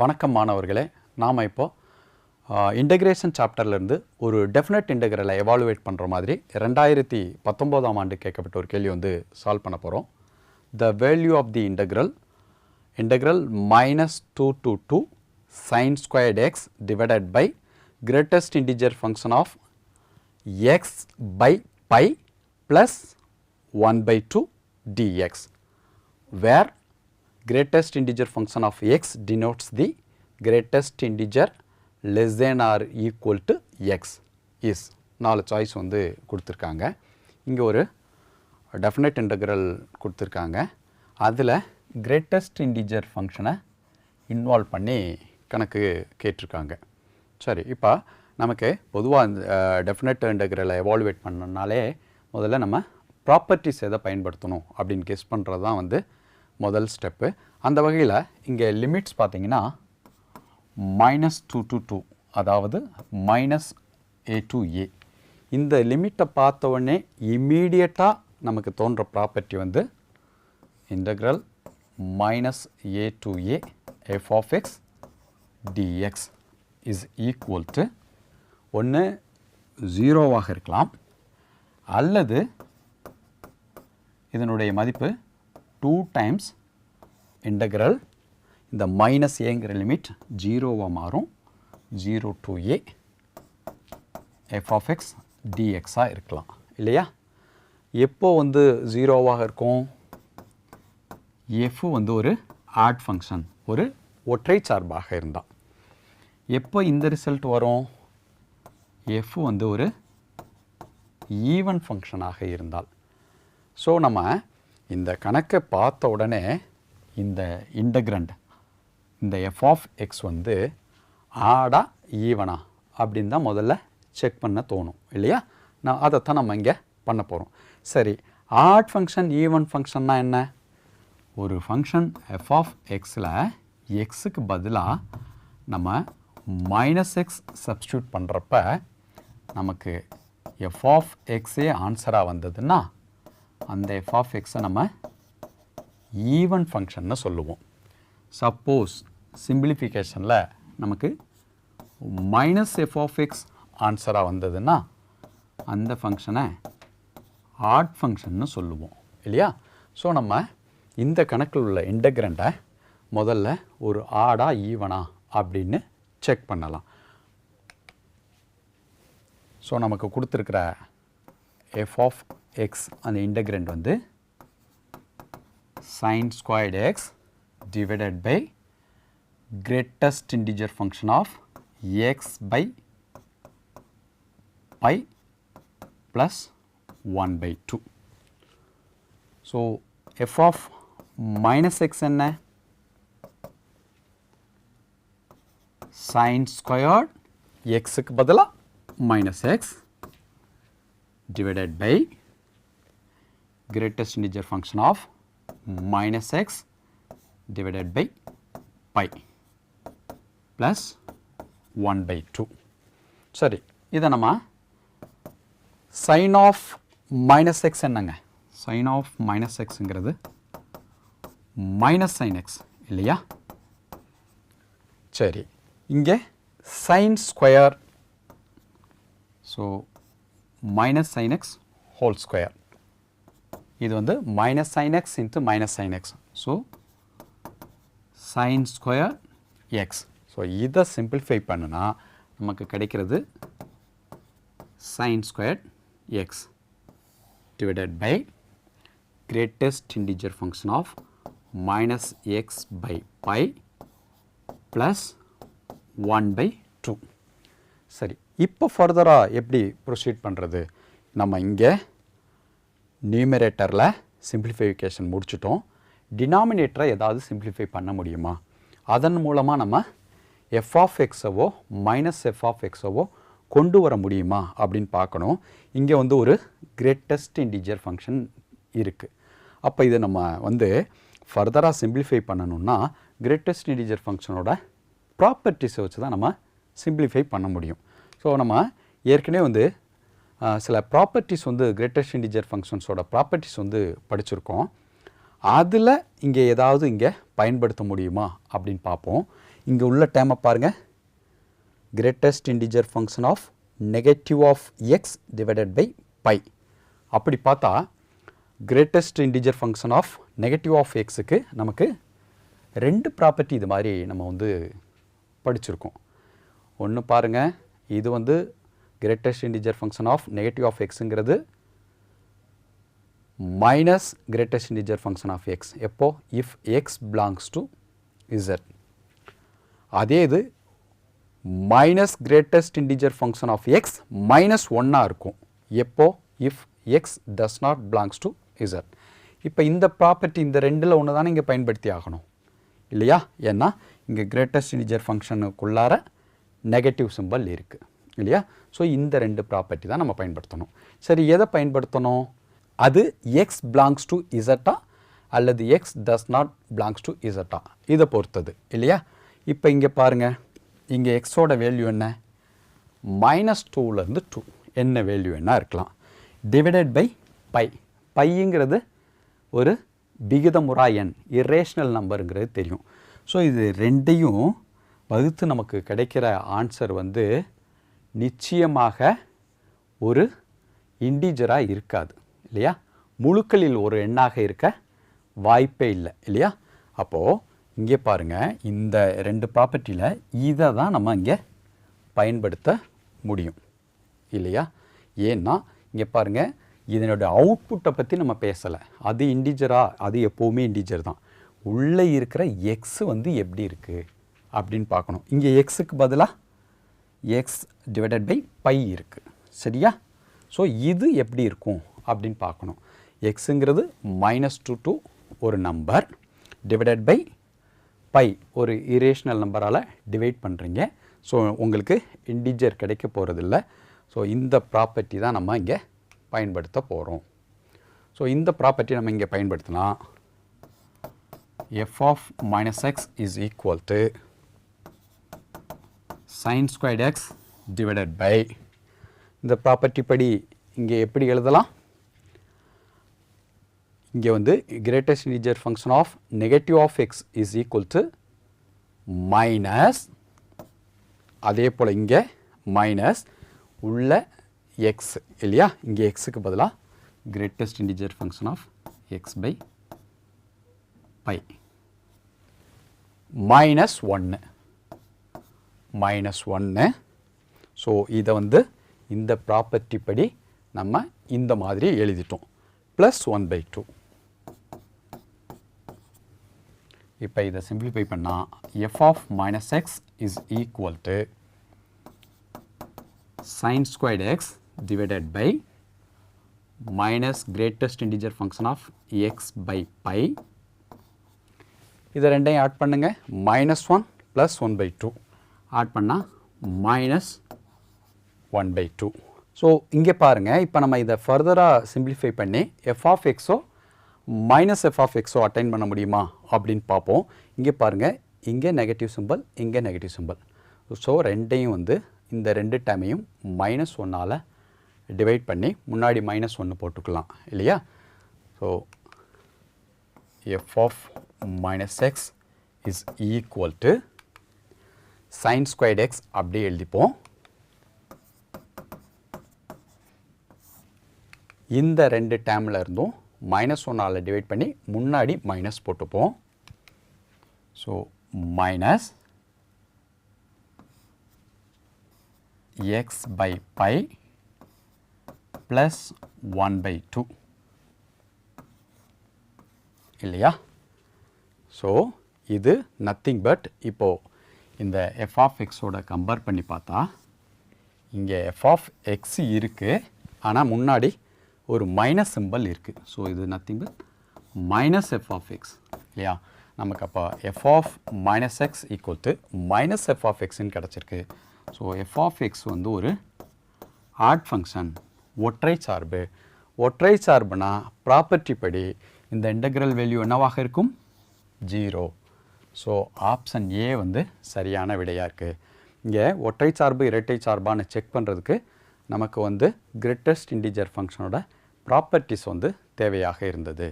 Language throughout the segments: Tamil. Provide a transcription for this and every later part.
வணக்கம் மாணவர்களே. நாம் இப்போது இன்டகிரேஷன் சாப்டர்லேருந்து ஒரு டெஃபினட் இன்டகிரலை எவாலுவேட் பண்ணுற மாதிரி ரெண்டாயிரத்தி பத்தொம்போதாம் ஆண்டு கேட்கப்பட்ட ஒரு கேள்வி வந்து சால்வ் பண்ண போகிறோம் the value of the integral integral minus two two two sine squared x divided by greatest integer function of x by pi plus one by two dx where greatest integer function of x denotes the greatest integer less than or equal to x is. நாலு சாய்ஸ் வந்து கொடுத்துருக்காங்க. இங்கே ஒரு டெஃபினட் இன்டகிரல் கொடுத்துருக்காங்க. அதில் கிரேட்டஸ்ட் இன்டிஜர் ஃபங்க்ஷனை இன்வால்வ் பண்ணி கணக்கு கேட்டிருக்காங்க. சரி இப்போ நமக்கு பொதுவாக இந்த டெஃபினட் இன்டகிரலை எவாலுவேட் பண்ணனாலே முதல்ல நம்ம ப்ராப்பர்ட்டிஸ் எதை பயன்படுத்தணும் அப்படின்னு கெஸ் பண்ணுறது தான் வந்து முதல் ஸ்டெப்பு. அந்த வகையில் இங்கே லிமிட்ஸ் பார்த்தீங்கன்னா மைனஸ் டூ டு டூ அதாவது மைனஸ் ஏ டு ஏ இந்த லிமிட்டை பார்த்த உடனே இம்மீடியட்டாக நமக்கு தோன்ற ப்ராப்பர்ட்டி வந்து integral minus A to A f of x dx is equal to ஒன்று ஜீரோவாக இருக்கலாம். அல்லது இதனுடைய மதிப்பு டூ டைம்ஸ் integral இந்த மைனஸ் ஏங்கிற லிமிட் 0 மாறும். Zero two A f of x டிஎக்ஸாக இருக்கலாம். இல்லையா? எப்போ வந்து ஜீரோவாக இருக்கும்? f வந்து ஒரு ஆட் ஃபங்க்ஷன் ஒரு ஒற்றை சார்பாக இருந்தால் எப்போ இந்த ரிசல்ட் வரும்? எஃப் வந்து ஒரு ஈவன் ஃபங்க்ஷனாக இருந்தால். ஸோ நம்ம இந்த கணக்கை பார்த்த உடனே இந்த இன்டகிரண்ட் இந்த எஃப் ஆஃப் எக்ஸ் வந்து ஆடா ஈவனா அப்படின்னு தான் முதல்ல செக் பண்ண தோணும் இல்லையா? நான் அதைத்தான் நம்ம இங்கே பண்ண போகிறோம் சரி ஆட் ஃபங்க்ஷன் ஈவன் ஃபங்க்ஷன்னா என்ன? ஒரு ஃபங்க்ஷன் எஃப் ஆஃப் எக்ஸில் எக்ஸுக்கு பதிலாக நம்ம மைனஸ் எக்ஸ் சப்ஸ்டியூட் பண்ணுறப்ப நமக்கு எஃப் ஆஃப் எக்ஸே ஆன்சராக வந்ததுன்னா அந்த எஃப் ஆஃப் எக்ஸை நம்ம ஈவன் ஃபங்க்ஷன்னு சொல்லுவோம். சப்போஸ் சிம்பிளிஃபிகேஷனில் நமக்கு மைனஸ் எஃப் ஆஃப் எக்ஸ் ஆன்சராக வந்ததுன்னா அந்த ஃபங்க்ஷனை ஆட் ஃபங்க்ஷன்னு சொல்லுவோம். இல்லையா? ஸோ நம்ம இந்த கணக்கில் உள்ள இன்டகிரண்ட்டை முதல்ல ஒரு ஆடா ஈவனா அப்படின்னு செக் பண்ணலாம். ஸோ நமக்கு கொடுத்துருக்கிற எஃப் ஆஃப் எக்ஸ் அந்த இன்டகிரண்ட் வந்து sine squared x divided by greatest integer function of x by pi plus one by two so f of minus x என்ன sin squared xக்கு பதிலா minus x divided by greatest integer function of minus x divided by pi plus 1 by 2 சரி இதை நம்ம sin of minus x என்னங்க sin of minus xங்கிறது minus sin x இல்லையா சரி இங்கே sine square so minus sine x whole square இது வந்து minus sine x into minus sine x so sine square x so இதை சிம்பிளிஃபை பண்ணுனா நமக்கு கிடைக்கிறது sine square x divided by greatest integer function of minus x by pi plus one by two சரி இப்போ ஃபர்தராக எப்படி ப்ரொசீட் பண்ணுறது நம்ம இங்கே நியூமரேட்டரில் சிம்பிளிஃபிகேஷன் முடிச்சிட்டோம். டினாமினேட்டரை ஏதாவது சிம்பிளிஃபை பண்ண முடியுமா? அதன் மூலமாக நம்ம எஃப் ஆஃப் எக்ஸவோ மைனஸ் எஃப் ஆஃப் எக்ஸவோ கொண்டு வர முடியுமா அப்படின்னு பார்க்கணும். இங்கே வந்து ஒரு கிரேட்டஸ்ட் இன்டிஜர் ஃபங்க்ஷன் இருக்குது அப்போ இதை நம்ம வந்து ஃபர்தராக சிம்பிளிஃபை பண்ணணும்னா கிரேட்டஸ்ட் இன்டிஜர் ஃபங்க்ஷனோட ப்ராப்பர்ட்டிஸை வச்சு தான் நம்ம சிம்பிளிஃபை பண்ண முடியும். ஸோ நம்ம ஏற்கனவே வந்து சில ப்ராப்பர்ட்டிஸ் வந்து கிரேட்டஸ்ட் இண்டிஜர் ஃபங்க்ஷன்ஸோட ப்ராப்பர்ட்டிஸ் வந்து படிச்சிருக்கோம். அதில் இங்கே ஏதாவது இங்கே பயன்படுத்த முடியுமா அப்படின்னு பார்ப்போம். இங்கே உள்ள டேமை பாருங்கள் greatest integer function of negative of x divided by pi அப்படி பார்த்தா greatest integer function of negative of எக்ஸுக்கு நமக்கு ரெண்டு ப்ராப்பர்ட்டி இது மாதிரி நம்ம வந்து படிச்சிருக்கோம். ஒன்று பாருங்கள் இது வந்து greatest integer function of negative of எக்ஸுங்கிறது minus greatest integer function of x எப்போ? If x belongs to z. அதே இது minus greatest integer function of x minus ஒன்னாக இருக்கும். எப்போ? If x does not belongs to Z இப்போ இந்த ப்ராப்பர்ட்டி இந்த ரெண்டில் ஒன்று தானே இங்கே பயன்படுத்தி ஆகணும். இல்லையா? ஏன்னா இங்கே கிரேட்டஸ்ட் இன்டிஜர் ஃபங்க்ஷனுக்குள்ளார நெகட்டிவ் சிம்பல் இருக்குது இல்லையா? ஸோ இந்த ரெண்டு ப்ராப்பர்ட்டி தான் நம்ம பயன்படுத்தணும். சரி எதை பயன்படுத்தணும்? அது எக்ஸ் பிலாங்ஸ் டு இசட்டா அல்லது x does not belongs to இசட்டா இதை பொறுத்தது இல்லையா? இப்போ இங்கே பாருங்கள் இங்கே எக்ஸோட வேல்யூ என்ன? மைனஸ் டூலேருந்து டூ என்ன வேல்யூ என்ன இருக்கலாம். டிவைடட் பை பை பைங்கிறது ஒரு விகிதமுறா எண். இரேஷ்னல் நம்பருங்கிறது தெரியும். ஸோ இது ரெண்டையும் வகுத்து நமக்கு கிடைக்கிற ஆன்சர் வந்து நிச்சயமாக ஒரு இண்டிஜராக இருக்காது இல்லையா? முழுக்களில் ஒரு எண்ணாக இருக்க வாய்ப்பே இல்லை இல்லையா? அப்போது இங்கே பாருங்கள் இந்த ரெண்டு ப்ராப்பர்ட்டியில் இதை தான் நம்ம இங்கே பயன்படுத்த முடியும் இல்லையா? ஏன்னா இங்கே பாருங்கள் இதனுடைய அவுட்புட்டை பற்றி நம்ம பேசலை. அது இண்டிஜரா அது எப்போவுமே இண்டிஜர் தான். உள்ளே இருக்கிற எக்ஸ் வந்து எப்படி இருக்குது அப்படின்னு பார்க்கணும். இங்கே எக்ஸுக்கு பதிலாக எக்ஸ் டிவைடட் பை பை இருக்குது சரியா? ஸோ இது எப்படி இருக்கும் அப்படின்னு பார்க்கணும். எக்ஸுங்கிறது மைனஸ் டூ டூ ஒரு நம்பர் டிவைடட் பை பை ஒரு இரேஷனல் நம்பரால் டிவைட் பண்ணுறீங்க ஸோ உங்களுக்கு இண்டிஜர் கிடைக்க போகிறதில்ல ஸோ இந்த ப்ராப்பர்ட்டி தான் நம்ம இங்கே பயன்படுத்த போகிறோம் ஸோ இந்த ப்ராப்பர்ட்டி நம்ம இங்கே பயன்படுத்தினா f of minus x is equal to sin squared x divided by இந்த ப்ராப்பர்ட்டி படி இங்கே எப்படி எழுதலாம்? இங்கே வந்து greatest integer function of negative of x is equal to minus அதே போல் இங்கே மைனஸ் உள்ள எக்ஸ் இல்லையா? இங்கே எக்ஸுக்கு பதிலாக greatest integer function of x by pi minus ஒன்று மைனஸ் ஒன்று ஸோ இதை வந்து இந்த ப்ராப்பர்ட்டி படி நம்ம இந்த மாதிரி எழுதிட்டோம். ப்ளஸ் ஒன் பை டூ இப்போ இதை சிம்பிளிஃபை பண்ணால் f of minus x is equal to sine squared x divided by minus greatest integer function of x by pi இதை ரெண்டையும் ஆட் பண்ணுங்க. Minus one plus one by two add பண்ணால் minus one by two so இங்கே பாருங்கள் இப்போ நம்ம இதை ஃபர்தராக சிம்பிளிஃபை பண்ணி எஃப் ஆஃப் எக்ஸோ மைனஸ் எஃப் ஆஃப் எக்ஸோ அட்டைன் பண்ண முடியுமா அப்படின்னு பார்ப்போம். இங்கே பாருங்கள் இங்கே நெகட்டிவ் சிம்பிள் இங்கே நெகட்டிவ் சிம்பிள் ஸோ ரெண்டையும் வந்து இந்த ரெண்டு டைமையும் மைனஸ் ஒன்னால் டிவைட் பண்ணி முன்னாடி மைனஸ் ஒன்று போட்டுக்கலாம் இல்லையா? So f of minus x is equal to sine squared x அப்படியே எழுதிப்போம். இந்த ரெண்டு டேமில் இருந்தும் மைனஸ் ஒன்னால் டிவைட் பண்ணி முன்னாடி மைனஸ் போட்டுப்போம். So minus x by pi plus one by two இல்லையா? ஸோ இது நத்திங் பட் இப்போது இந்த எஃப் ஆஃப் எக்ஸோட கம்பேர் பண்ணி பார்த்தா இங்கே எஃப் ஆஃப் எக்ஸ் இருக்குது ஆனால் முன்னாடி ஒரு மைனஸ் சிம்பல் இருக்குது ஸோ இது nothing but minus f of x இல்லையா? நமக்கு அப்போ f of minus x equal to minus f of எக்ஸ்ன்னு கிடச்சிருக்கு. ஸோ எஃப் ஆஃப் எக்ஸ் வந்து ஒரு ஆட் ஃபங்க்ஷன் ஒற்றை சார்பு. ஒற்றை சார்புனா ப்ராப்பர்ட்டி படி இந்த இன்டகிரல் வேல்யூ என்னவாக இருக்கும்? ஜீரோ ஸோ ஆப்ஷன் ஏ வந்து சரியான விடையாக இருக்குது இங்கே ஒற்றை சார்பு இரட்டை சார்பான்னு செக் பண்ணுறதுக்கு நமக்கு வந்து கிரேட்டஸ்ட் இன்டிஜர் ஃபங்க்ஷனோட ப்ராப்பர்ட்டிஸ் வந்து தேவையாக இருந்தது.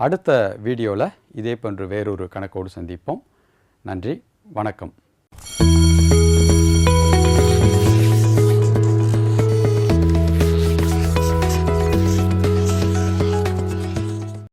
அடுத்த வீடியோவில் இதே போன்று வேறொரு கணக்கோடு சந்திப்போம். நன்றி வணக்கம்.